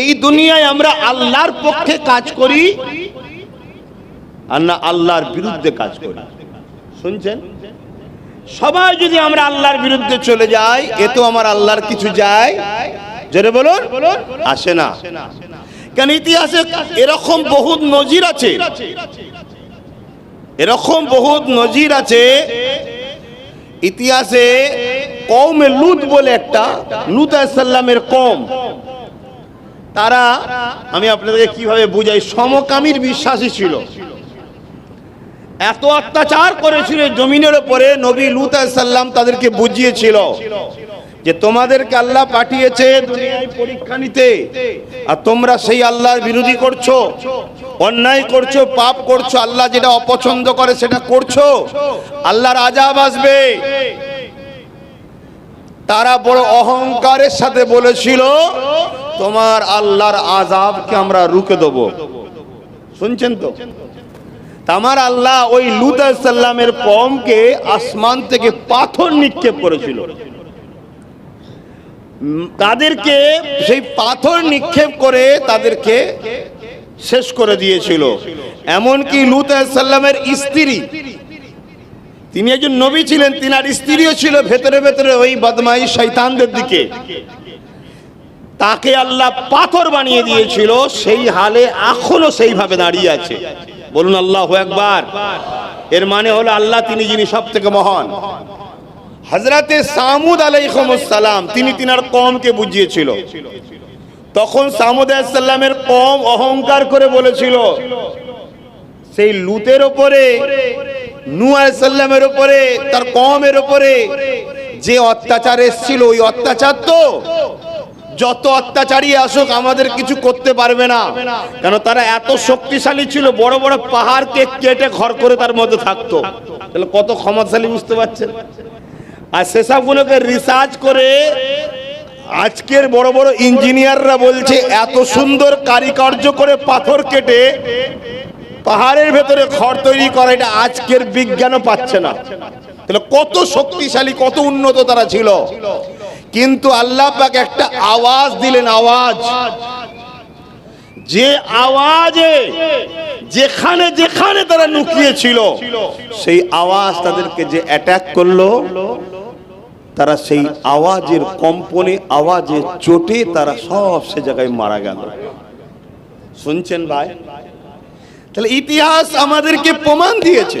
এই দুনিয়ায় আমরা আল্লাহর পক্ষে কাজ করি আর না আল্লাহর বিরুদ্ধে কাজ করি। শুনছেন? সবাই যদি আমরা আল্লাহর বিরুদ্ধে চলে যাই, এ তো আমার আল্লাহর কিছু যায়। বলুন। আসে না। কেন ইতিহাসে এরকম বহুত নজির আছে? এরকম বহুত নজির আছে, ইতিহাসে কৌমে লুত বলে একটা, লুত সাল্লামের কম তারা, আমি আপনাদেরকে কীভাবে বুঝাই, সমকামীর বিশ্বাসী ছিল। এত অত্যাচার করেছিল জমিনের উপরে, নবী লুত সাল্লাম তাদেরকে বুঝিয়েছিল যে তোমাদেরকে আল্লাহ পাঠিয়েছে পরীক্ষা নিতে, আর তোমরা সেই আল্লাহর বিরোধী করছ, অন্যায় করছ, পাপ করছ, আল্লাহ যেটা অপছন্দ করে সেটা করছ, আল্লাহর আজাব আসবে। তারা বড় অহংকারের সাথে বলেছিল তোমার আল্লাহর আজাবকে আমরা রুখে দেবো। শুনছেন তো? তা আমার আল্লাহ ওই লুত সাল্লামের কমকে আসমান থেকে পাথর নিক্ষেপ করেছিল। তাদেরকে সেই পাথর নিক্ষেপ করে তাদেরকে শেষ করে দিয়েছিল। এমনকি লুত সাল্লামের স্ত্রী, তিনি একজন নবী ছিলেন, তিনার স্ত্রীও ছিল ভেতরে ভেতরে ওই বদমাই শৈতানদের দিকে। তাকে আল্লাহ পাথর বানিয়ে দিয়েছিল, সেই হালে এখনও সেইভাবে দাঁড়িয়ে আছে। বলুন আল্লাহ একবার এর মানে হলো আল্লাহ তিনি যিনি সব থেকে মহান। হজরতে সামুদ আলাইসালাম তিনি তিনার কমকে বুঝিয়েছিল। তখন সামুদ আলাইসাল্লামের কম অহংকার করে বলেছিল, সেই লুতের ওপরে নু আলাইসাল্লামের ওপরে, তার কমের ওপরে যে অত্যাচার এসেছিল, ওই অত্যাচার তো যত অত্যাচারী আসুক, আমাদের কিছু করতে পারবে না। কেন, তারা এত শক্তিশালী ছিল, বড় বড় পাহাড়কে কেটে ঘর করে তার মধ্যে থাকতো। তাহলে কত ক্ষমতাশালী বুঝতে পারছেন? আর সেসবগুলোকে রিসার্চ করে আজকের বড় বড় ইঞ্জিনিয়াররা বলছে, এত সুন্দর কারিকার্য করে পাথর কেটে পাহাড়ের ভেতরে ঘর তৈরি করা, এটা আজকের বিজ্ঞানও পাচ্ছে না। তাহলে কত শক্তিশালী, কত উন্নত তারা ছিল। কিন্তু আল্লাহ পাক একটা আওয়াজ দিলেন, আওয়াজ। যে আওয়াজে যেখানে যেখানে তারা লুকিয়ে ছিল সেই আওয়াজ তাদেরকে যে অ্যাটাক করল, তারা সেই আওয়াজের কম্পনে আওয়াজে চোটে তারা সব সে জায়গায় মারা গেল। শুনছেন ভাই? তাহলে ইতিহাস আমাদেরকে প্রমাণ দিয়েছে।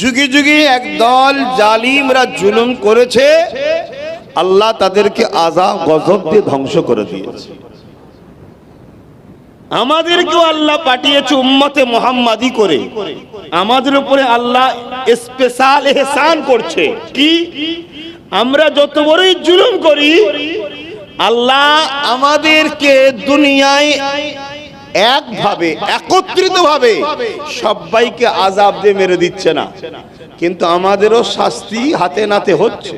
যুগে যুগে একদল জালিমরা জুলুম করেছে আল্লাহ তাদেরকে আজাব গজব দিয়ে ধ্বংস করে দিয়েছে। আমাদেরকেও আল্লাহ পাঠিয়েছে উম্মতে মোহাম্মাদি করে। আমাদের উপরে আল্লাহ স্পেশাল এহসান করছে। কি? আমরা যত বড়ই জুলুম করি, আল্লাহ আমাদেরকে দুনিয়ায় একভাবে একত্রিত ভাবে সবাইকে আজাব দিয়ে মেরে দিচ্ছে না। কিন্তু আমাদেরও শাস্তি হাতে নাতে হচ্ছে।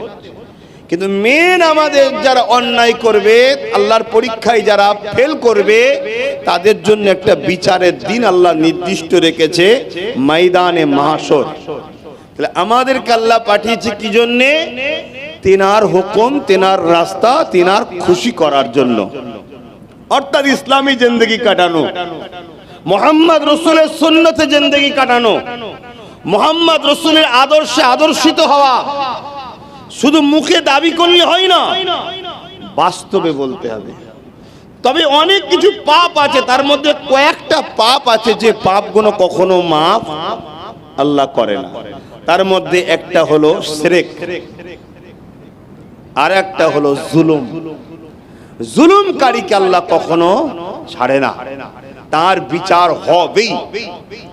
কিন্তু মেন আমাদের যারা অন্যায় করবে, আল্লাহর পরীক্ষায় যারা ফেল করবে, তাদের জন্য একটা বিচারের দিন আল্লাহ নির্দিষ্ট রেখেছে, ময়দানে মাহাসর তাহলে আমাদেরকে আল্লাহ পাঠিয়েছে কি জন্যে? তেনার হুকুম, তেনার রাস্তা, তেনার খুশি করার জন্য। অর্থাৎ ইসলামী জিন্দগি কাটানো। মোহাম্মদ রসুলের সুন্নতে জিন্দগি কাটানো। মোহাম্মদ রসুলের আদর্শে আদর্শিত হওয়া। শুধু মুখে দাবি করলে হয় না, বাস্তবে বলতে হবে। তবে অনেক কিছু পাপ আছে, তার মধ্যে কয়েকটা পাপ আছে যে পাপগুলো কখনো মাপ আল্লাহ করে না। তার মধ্যে একটা হলো সেরেক আর একটা হলো জুলুম। জুলুমকারীকে আল্লাহ কখনো ছাড়ে না। তার বিচার হবেই।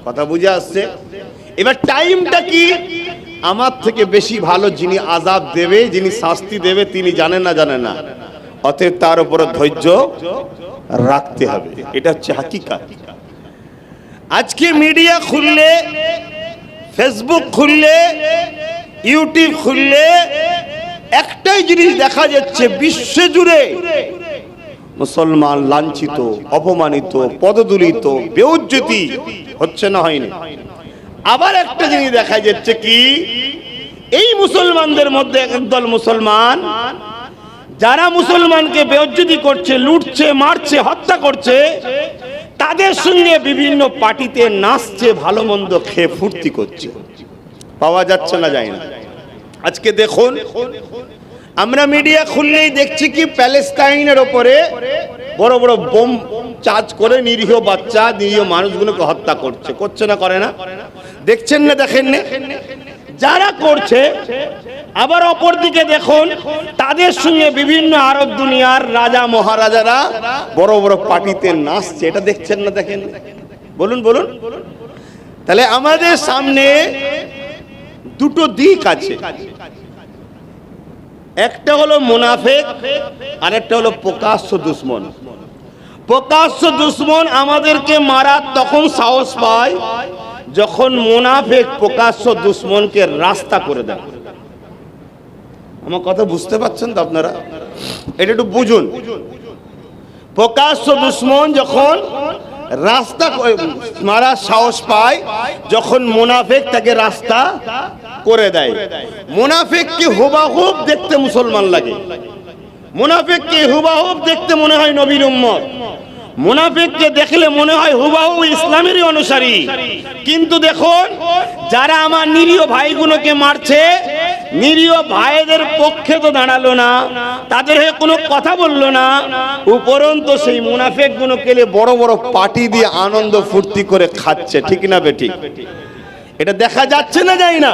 কথা বুঝে আসছে? এবার টাইমটা কি? আমার থেকে বেশি ভালো যিনি আজাব দেবে, যিনি শাস্তি দেবে, তিনি জানেন না জানেন না। অতএব তার উপরে ধৈর্য রাখতে হবে। এটা হচ্ছে হাকিকাত। আজকে মিডিয়া খুললে, ফেসবুক খুললে, ইউটিউব খুললে, একটাই জিনিস দেখা যাচ্ছে, বিশ্ব জুড়ে মুসলমান লাঞ্ছিত, অপমানিত, পদদুলিত, বেউজ্জতি হচ্ছে না, হয়নি। আবার একটা জিনিস দেখা যাচ্ছে কি? এই মুসলমানদের মধ্যে একদল মুসলমান, যারা মুসলমানকে বেজ্জতি করছে, লুটছে, মারছে, হত্যা করছে, তাদের সঙ্গে বিভিন্ন পার্টিতে নাচছে, ভালো মন্দ খেয়ে ফুর্তি করছে। পাওয়া যাচ্ছে না, যায় না। আজকে দেখুন, আমরা মিডিয়া খুললেই দেখছি কি, প্যালেস্তাইনের ওপরে বড় বড় বোম চার্জ করে নিরীহ বাচ্চা, নিরীহ মানুষগুলোকে হত্যা করছে। করছে না, করে না। দেখছেন না, দেখেন না? যারা করছে, আবার অপর দিকে দেখুন, তাদের সঙ্গে বিভিন্ন আরব দুনিয়ার রাজা মহারাজারা বড় বড় পার্টিতে নাচছে। এটা দেখছেন না, দেখেন? বলুন বলুন। তাহলে আমাদের সামনে দুটো দিক আছে। একটা হলো মুনাফেক আর একটা হলো প্রকাশ্য দুশ্মন। প্রকাশ্য দুশ্মন আমাদেরকে মারার তখন সাহস পায়। যখন মুনাফেক প্রকাশ্য দুশ্মনকে রাস্তা করে দেয়। আমার কথা বুঝতে পারছেন তো আপনারা? এটা একটু বুঝুন। প্রকাশ্য দুশ্মন যখন রাস্তা মারার সাহস পায়, যখন মুনাফেক তাকে রাস্তা করে দেয়। মুনাফেককে হুবাহুব দেখতে মুসলমান লাগে? মুনাফেককে হুবাহুব দেখতে মনে হয় নবীর উম্মত? মুনাফিককে দেখলে মনে হয় হুবাহু ইসলামেরই অনুসারী। কিন্তু দেখুন, যারা আমার নিরীহ ভাইগুলোকে মারছে, নিরীহ ভাইদের পক্ষে তো দাঁড়াল না, তাদের হয়ে কোনো কথা বলল না। উপরন্ত সেই মুনাফেকগুলো কেলে বড় বড় পার্টি দিয়ে আনন্দ ফুর্তি করে খাচ্ছে, ঠিক না বেটি এটা দেখা যাচ্ছে না যায় না?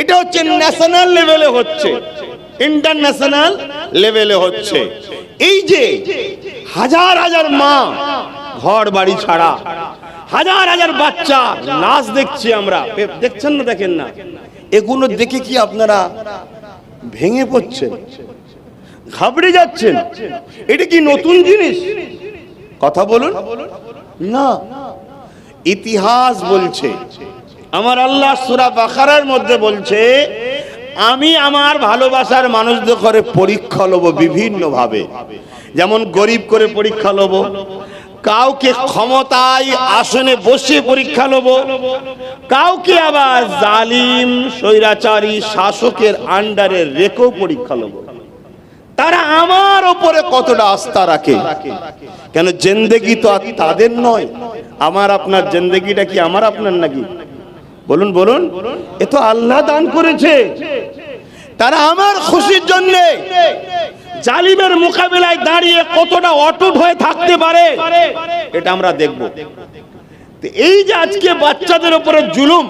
এটা হচ্ছে ন্যাশনাল লেভেলে হচ্ছে। ইন্টারন্যাশনাল লেভেলে হচ্ছে। এই যে হাজার হাজার মা ঘর বাড়ি ছাড়া, হাজার হাজার বাচ্চা নাচ দেখছি আমরা। দেখছেন না, দেখেন না? এগুলো দেখে কি আপনারা ভেঙে পড়ছেন? ঘাবড়ে যাচ্ছেন? এটা কি নতুন জিনিস? কথা বলুন। না। ইতিহাস বলছে। আমার আল্লাহ সুরা বাখারার মধ্যে বলছে আমি আমার ভালোবাসার মানুষদের করে পরীক্ষা লব বিভিন্ন ভাবে যেমন গরিব করে পরীক্ষা লব, কাউকে ক্ষমতায় আসনে বসে পরীক্ষা লব, কাউকে আবার জালিম, স্বৈরাচারী, শাসকের আন্ডারে রেখেও পরীক্ষা লব। তারা আমার ওপরে কতটা আস্থা রাখে? কেন জেন্দেগি তো আর তাদের নয়? আমার আপনার জেন্দেগিটা কি আমার আপনার নাকি? বলুন বলুন। এ তো আল্লাহ দান করেছে। তারা আমার খুশির জন্য জালিমের মোকাবিলায় দাঁড়িয়ে কতটা অটুট হয়ে থাকতে পারে, এটা আমরা দেখব। এই যে আজকে বাচ্চাদের উপরে জুলুম,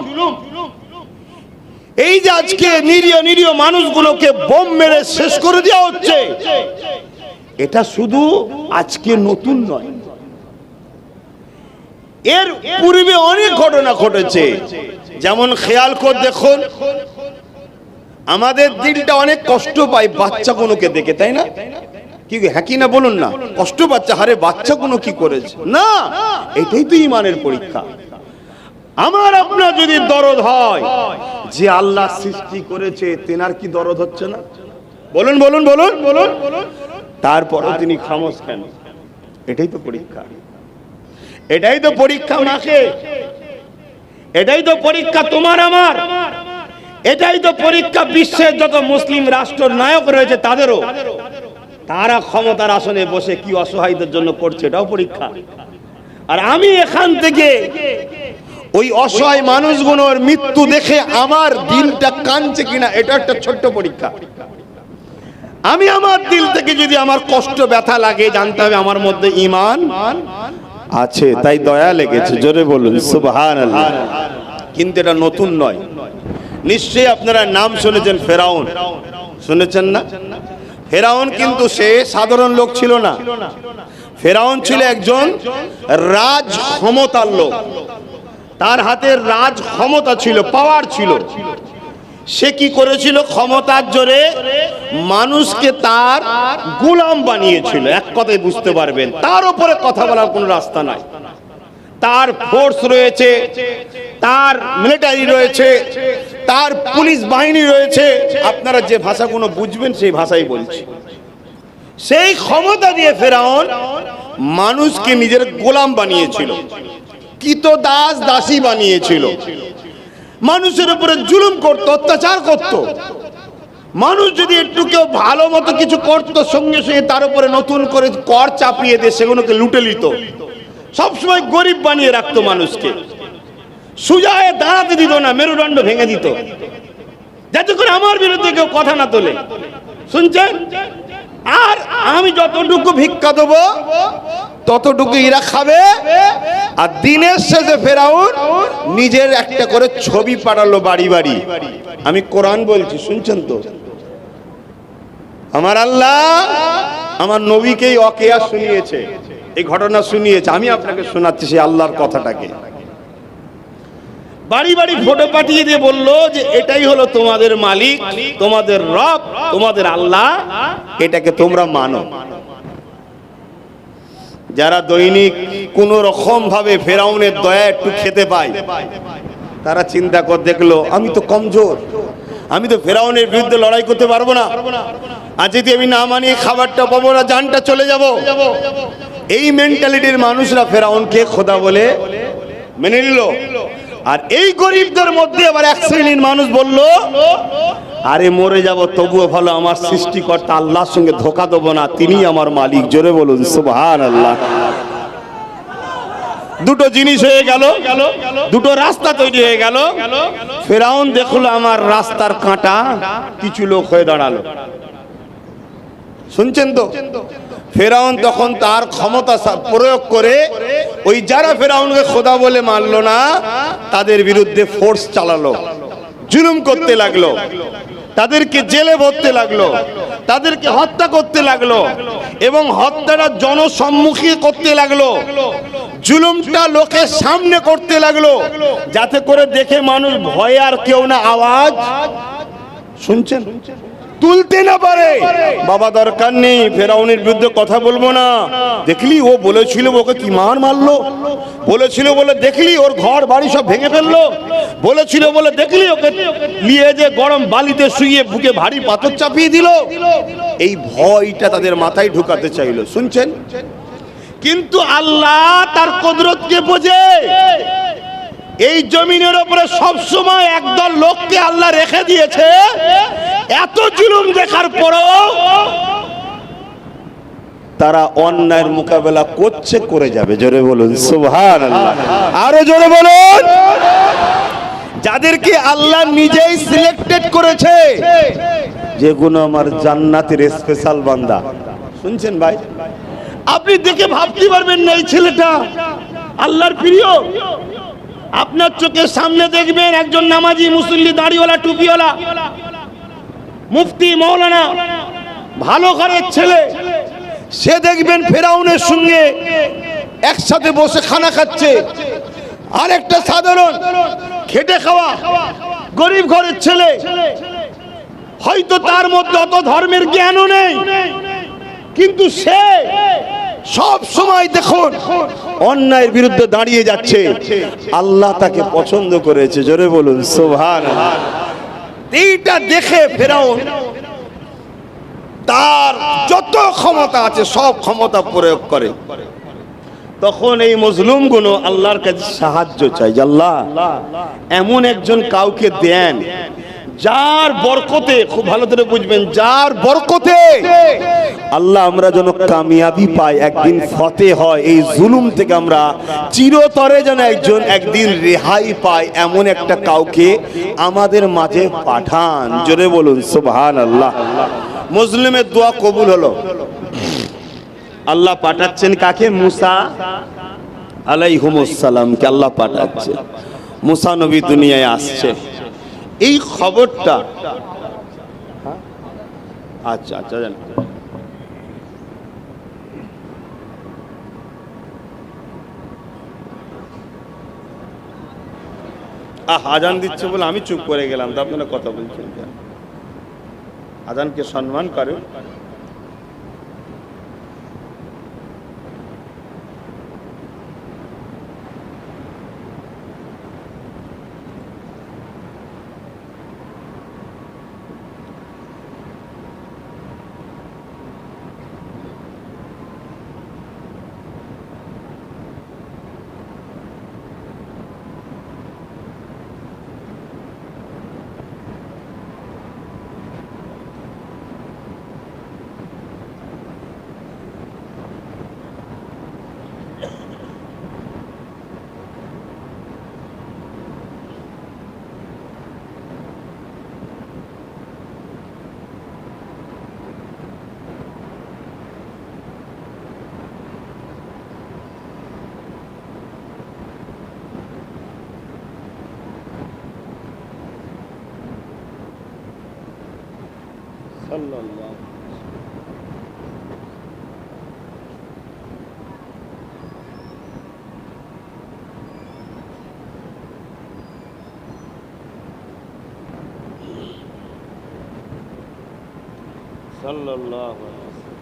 এই যে আজকে নিরীহ নিরীহ মানুষগুলোকে বোম মেরে শেষ করে দেওয়া হচ্ছে, এটা শুধু আজকে নতুন নয়। এর পূর্বে অনেক ঘটনা ঘটেছে, যেমন খেয়াল করে দেখুন আমাদের দিলটা অনেক কষ্ট পায় বাচ্চা কোনোকে দেখে, তাই না? কি হ্যাঁ কি না বলুন না? কষ্ট বাচ্চা হারে বাচ্চা কোনো কি করেছে? না, এটাই তো ইমানের পরীক্ষা। আমার আপনার যদি দরদ হয়, যে আল্লাহ সৃষ্টি করেছে, তেনার কি দরদ হচ্ছে না? বলুন বলুন বলুন বলুন। তারপরও তিনি খামোশ কেন? এটাই তো পরীক্ষা। এটাই তো পরীক্ষা মাকে। এটাই তো পরীক্ষা তোমার আমার। এটাই তো পরীক্ষা বিশ্বের যত মুসলিম রাষ্ট্র নায়ক রয়েছে তাদেরও। তারা ক্ষমতার আসনে বসে কি অসহায়দের জন্য করছে এটাও পরীক্ষা। আর আমি এখান থেকে ওই অসহায় মানুষগুলোর মৃত্যু দেখে আমার দিলটা কানছে কিনা, এটা একটা ছোট্ট পরীক্ষা। আমি আমার দিল থেকে যদি আমার কষ্ট, ব্যথা লাগে, জানতে হবে আমার মধ্যে ইমান আছে, তাই দয়া লেগেছে, জোরে বলুন সুবহান কিন্তু এটা নতুন নয়। নিশ্চয়ই আপনারা নাম শুনেছেন ফেরাউন। শুনেছেন না? ফেরাউন কিন্তু সে সাধারণ লোক ছিল না। ফেরাউন ছিল একজন রাজ ক্ষমতার লোক। তার হাতে রাজ ক্ষমতা ছিল পাওয়ার ছিল। সে কি করেছিল? ক্ষমতার জোরে মানুষকে তার গুলাম বানিয়েছিল। এক কথায় বুঝতে পারবেন। তার উপরে কথা বলার কোনো রাস্তা নাই। তার ফোর্স রয়েছে, তার মিলিটারি রয়েছে, তার পুলিশ বাহিনী রয়েছে। আপনারা যে ভাষাগুলো বুঝবেন সেই ভাষাই বলছি। সেই ক্ষমতা দিয়ে ফেরাউন মানুষকে নিজের গোলাম বানিয়েছিল কিত দাস দাসী বানিয়েছিল। মানুষের উপরে জুলুম করত, অত্যাচার করত। মানুষ যদি একটু কেউ ভালো মতো কিছু করতো, সঙ্গে সঙ্গে তার উপরে নতুন করে কর চাপিয়ে দিয়ে সেগুলোকে লুটে নিত। সবসময় গরিব বানিয়ে রাখতো মানুষকে। সুজায় দাঁড়াতে দিত না, মেরুদণ্ড ভেঙে দিত। যাতে করে আমার বিরুদ্ধে কেউ কথা না তোলে। শুনছেন? আর আমি যতটুকু ভিক্ষা দেবো, ততটুকু এরা খাবে। আর দিনের শেষে ফেরাউন নিজের একটা করে ছবি পাঠালো বাড়ি বাড়ি। আমি কোরআন বলছি, শুনছেন তো? আমার আল্লাহ আমার নবীকেই অকেয়া শুনিয়েছে। এই ঘটনা শুনিয়েছে, আমি আপনাকে শোনাচ্ছি সেই আল্লাহর কথাটাকে। বাড়ি বাড়ি ফটো পাঠিয়ে দিয়ে বলল যে, এটাই হলো তোমাদের মালিক, তোমাদের রব, তোমাদের আল্লাহ, এটাকে তোমরা মানো। যারা দৈনিক কোন রকম ভাবে ফেরাউনের দয়া একটু খেতে পায়, তারা চিন্তা কর দেখল, আমি তো কমজোর, আমি তো ফেরাউনের বিরুদ্ধে লড়াই করতে পারব না। আর যদি আমি না মানিয়ে খাবারটা পাবো না, জানটা চলে যাব। এই মেন্টালিটির মানুষরা ফেরাউনকে খোদা বলে মেনে নিল। আর এই গরিবদের মধ্যে আবার এক শ্রেণির মানুষ বলল, আরে মরে যাব, তবুও ভালো, আমার সৃষ্টিকর্তা আল্লাহর সঙ্গে ধোকা দেবো না, তিনি আমার মালিক। জোরে বলুন সুবহান আল্লাহ দুটো জিনিস হয়ে গেল, দুটো রাস্তা তৈরি হয়ে গেল। ফেরাউন দেখল, আমার রাস্তার কাঁটা, কিছু লোক হয়ে দাঁড়াল। শুনছেন তো? ফেরাউন তখন তার ক্ষমতা প্রয়োগ করে ওই যারা ফেরাউনকে খোদা বলে মানলো না, তাদের বিরুদ্ধে ফোর্স চালালো, জুলুম করতে লাগল, তাদেরকে জেলে ভরতে লাগল, তাদেরকে হত্যা করতে লাগল এবং হত্যাটা জনসম্মুখী করতে লাগল, জুলুমটা লোকের সামনে করতে লাগল, যাতে করে দেখে মানুষ ভয়ে আর কেউ না আওয়াজ, শুনছেন? তুলতে না পারে। বাবা দরকার নেই, ফেরাউনের বিরুদ্ধে কথা বলব না। দেখলি, ও বলেছিল ওকে কি মার মারলো? বলেছিল বলে দেখলি, ওর ঘর বাড়ি সব ভেঙে ফেলল। বলেছিল বলে দেখলি, ওকে নিয়ে যে গরম বালিতে শুয়ে বুকে ভারী পাথর চাপিয়ে দিল। এই ভয়টা তাদের মাথায় ঢুকাতে চাইলো, শুনছেন? কিন্তু আল্লাহ তার কদরতকে বোঝে। এই জমিনের উপরে সব সময় একদল লোককে আল্লাহ রেখে দিয়েছে। এত জুলুম দেখার পরও তারা অন্যায়ের মোকাবেলা করছে, করে যাবে। জোরে বলুন সুবহান আরও জোরে বলুন। যাদেরকে আল্লাহ নিজেই সিলেক্টেড করেছে, যেগুলো আমার জান্নাতের স্পেশাল বান্দা। শুনছেন ভাই? আপনি দেখে ভাবতে পারবেন না এই ছেলেটা আল্লাহর প্রিয়। আপনার চোখের সামনে দেখবেন একজন নামাজি মুসল্লি, দাড়িওয়ালা, টুপিওয়ালা, মুফতি, মৌলানা, ভালো ঘরের ছেলে। সে দেখবেন ফেরাউনের সঙ্গে একসাথে বসে খানা খাচ্ছে। আরেকটা সাধারণ খেটে খাওয়া গরিব ঘরের ছেলে। হয়তো তার মধ্যে অত ধর্মের জ্ঞানও নেই। কিন্তু সে সব সময় দেখুন অন্যায়ের বিরুদ্ধে দাঁড়িয়ে যাচ্ছে। আল্লাহ তাকে পছন্দ করেছে। জোরে বলুন সোভান এইটা দেখে ফেরাউন তার যত ক্ষমতা আছে, সব ক্ষমতা প্রয়োগ করে। তখন এই মজলুমগুলো আল্লাহর কাছে সাহায্য চাই আল্লাহ, এমন একজন কাউকে দেন যার বরকতে, খুব ভালো করে বুঝবেন, যার বরকতে আল্লাহ আমরা যেন কামিয়াবি পাই, একদিন ফতে হয়, এই জুলুম থেকে আমরা চিরতরে যেন একজন, একদিন রেহাই পাই, এমন একটা কাউকে আমাদের মাঝে পাঠান। জোরে বলুন সুবহান আল্লাহ মুসলিমের দোয়া কবুল হলো। আল্লাহ পাঠাচ্ছেন কাকে? মুসা আলাইহুমুসালামকে আল্লাহ পাঠাচ্ছে। মুসা নবী দুনিয়ায় আসছে। এই খবরটা। আচ্ছা আচ্ছা জান। আজান দিচ্ছে বলে আমি চুপ করে গেলাম, তো আপনারা কথা বলছেন? আজানকে সম্মান الله الله صلى الله عليه وسلم.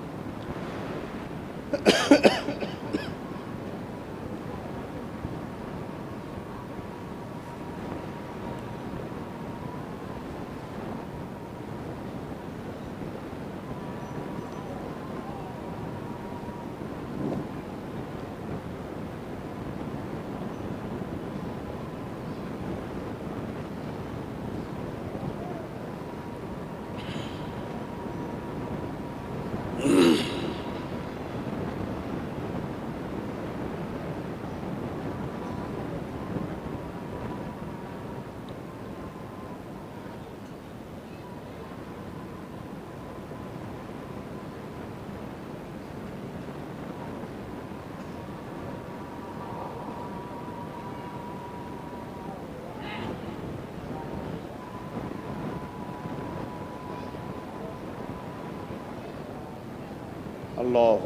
الله.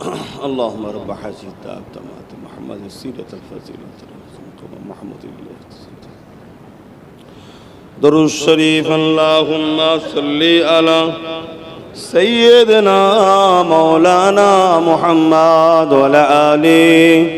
أكبر اللهم رب حاجي تمات محمد السيرة الفضيلة محمد الله درود شریف اللهم صل على سيدنا مولانا محمد وعلى آله